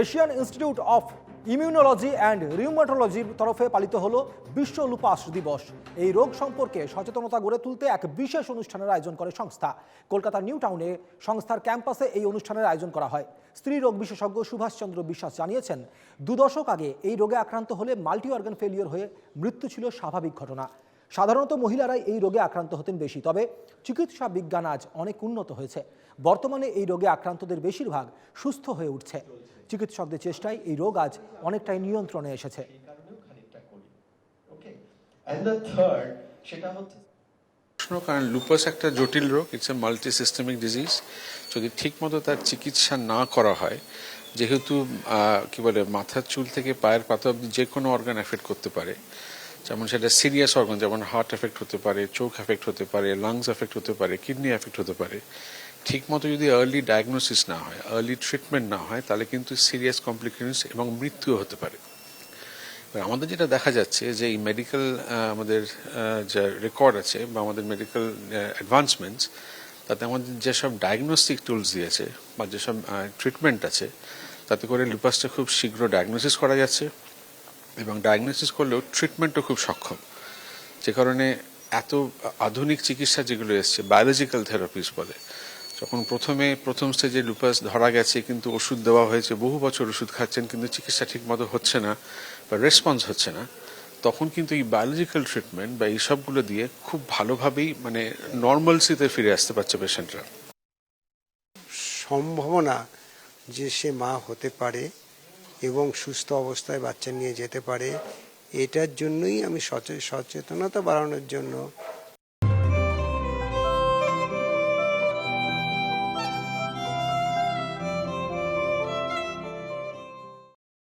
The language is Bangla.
Asian institute of immunology and রিউমাটোলজির তরফে পালিত হল বিশ্ব লুপাস দিবস। এই রোগ সম্পর্কে সচেতনতা গড়ে তুলতে এক বিশেষ অনুষ্ঠানের আয়োজন করে সংস্থা। কলকাতার নিউ টাউনে সংস্থার ক্যাম্পাসে এই অনুষ্ঠানের আয়োজন করা হয়। স্ত্রী রোগ বিশেষজ্ঞ সুভাষচন্দ্র বিশ্বাস জানিয়েছেন, দু দশক আগে এই রোগে আক্রান্ত হলে মাল্টি অর্গান ফেলিওর হয়ে মৃত্যু ছিল স্বাভাবিক ঘটনা। সাধারণত মহিলারাই এই রোগে আক্রান্ত হতেন বেশি তবে চিকিৎসা বিজ্ঞান আজ অনেক উন্নত হয়েছে। বর্তমানে এই রোগে আক্রান্তদের বেশিরভাগ সুস্থ হয়ে উঠছে। চিকিৎসকদের চেষ্টায় এই রোগ আজ অনেকটাই নিয়ন্ত্রণে এসেছে। কারণ লুপাস একটা জটিল রোগ it's a multi systemic disease যদি ঠিকমতো তার চিকিৎসা না করা হয় যেহেতু কি বলে মাথার চুল থেকে পায়ের পাতা অব্দি যে কোনো অর্গান এফেক্ট করতে পারে যেমন সেটা সিরিয়াস অর্গান যেমন হার্ট এফেক্ট হতে পারে, চোখ এফেক্ট হতে পারে লাংস এফেক্ট হতে পারে কিডনি এফেক্ট হতে পারে। ঠিকমতো যদি আর্লি ডায়াগনোসিস না হয় আর্লি ট্রিটমেন্ট না হয়, তাহলে কিন্তু সিরিয়াস কমপ্লিকেশনস এবং মৃত্যুও হতে পারে। এবার আমাদের যেটা দেখা যাচ্ছে যে এই মেডিকেল আমাদের যে রেকর্ড আছে বা আমাদের মেডিকেল অ্যাডভান্সমেন্টস তাতে আমাদের যেসব ডায়াগনস্টিক টুলস দিয়েছে বা যেসব ট্রিটমেন্ট আছে, তাতে করে লুপাসটা খুব শীঘ্র ডায়াগনোসিস করা যাচ্ছে। এবং ডায়াগনোসিস করলেও ট্রিটমেন্টও খুব সক্ষম। যে কারণে এত আধুনিক চিকিৎসা যেগুলো এসছে বায়োলজিক্যাল থেরাপিস বলে, যখন প্রথমে, প্রথম স্টেজে লুপাস ধরা গেছে, কিন্তু ওষুধ দেওয়া হয়েছে, বহু বছর ওষুধ খাচ্ছেন, কিন্তু চিকিৎসা ঠিকমতো হচ্ছে না বা রেসপন্স হচ্ছে না, তখন কিন্তু এই বায়োলজিক্যাল ট্রিটমেন্ট বা এই সবগুলো দিয়ে খুব ভালোভাবেই মানে নর্মালসিতে ফিরে আসতে পারছে পেশেন্টরা সম্ভাবনা যে সে মা হতে পারে এবং সুস্থ অবস্থায় বাচ্চা নিয়ে যেতে পারে। এটার জন্যই আমি সচে- সচেতনতা বাড়ানোর জন্য